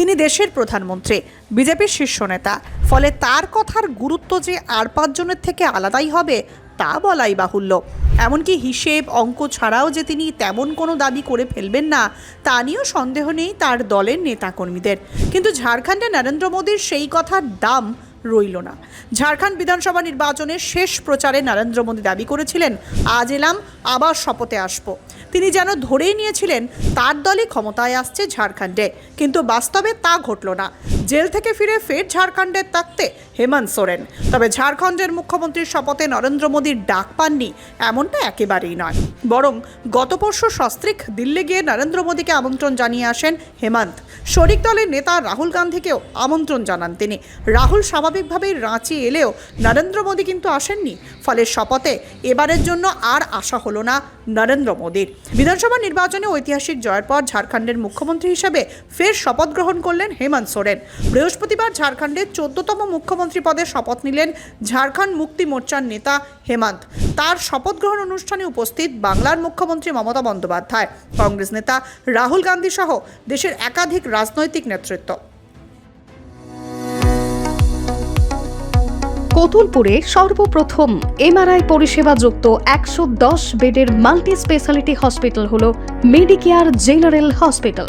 তিনি দেশের প্রধানমন্ত্রী, বিজেপির শীর্ষ নেতা। ফলে তার কথার গুরুত্ব যে আর পাঁচজনের থেকে আলাদাই হবে, তা বলাই বাহুল্য। এমনকি হিসেব, অঙ্ক ছাড়াও যে তিনি তেমন কোনো দাবি করে ফেলবেন না, তা নিয়েও সন্দেহ নেই তার দলের নেতাকর্মীদের। কিন্তু ঝাড়খণ্ডে নরেন্দ্র মোদীর সেই কথার দাম রইল না। ঝাড়খণ্ড বিধানসভা নির্বাচনের শেষ প্রচারে নরেন্দ্র মোদী দাবি করেছিলেন, আজ এলাম, আবার শপথে আসব। তিনি যেন ধরেই নিয়েছিলেন তার দলই ক্ষমতায় আসছে ঝাড়খণ্ডে। কিন্তু বাস্তবে তা ঘটল না। জেল থেকে ফিরে ফের ঝাড়খণ্ডের তাকতে হেমন্ত সোরেন। তবে ঝাড়খণ্ডের মুখ্যমন্ত্রীর শপথে নরেন্দ্র মোদীর ডাক পাননি এমনটা একেবারেই নয়। বরং গত পরশু সস্ত্রিক দিল্লি গিয়ে নরেন্দ্র মোদীকে আমন্ত্রণ জানিয়ে আসেন হেমন্ত। শরিক দলের নেতা রাহুল গান্ধীকেও আমন্ত্রণ জানান তিনি। রাহুল স্বাভাবিকভাবেই রাঁচি এলেও নরেন্দ্র মোদী কিন্তু আসেননি। ফলে শপথে এবারের জন্য আর আশা হলো না নরেন্দ্র মোদীর। বিধানসভা নির্বাচনে ঐতিহাসিক জয়ের পর ঝাড়খণ্ডের মুখ্যমন্ত্রী হিসেবে ফের শপথ গ্রহণ করলেন হেমন্ত সোরেন। বৃহস্পতিবার ঝাড়খণ্ডের চোদ্দতম মুখ্যমন্ত্রী পদে শপথ নিলেন ঝাড়খণ্ড মুক্তি মোর্চার নেতা হেমন্ত। তার শপথ গ্রহণ অনুষ্ঠানে উপস্থিত বাংলার মুখ্যমন্ত্রী মমতা বন্দ্যোপাধ্যায়, কংগ্রেস নেতা রাহুল গান্ধী সহ দেশের একাধিক রাজনৈতিক নেতৃত্ব। কতুলপুরে সর্বপ্রথম এমআরআই পরিষেবা যুক্ত একশো দশ বেডের মাল্টি স্পেশালিটি হসপিটাল হল মেডিকেয়ার জেনারেল হসপিটাল।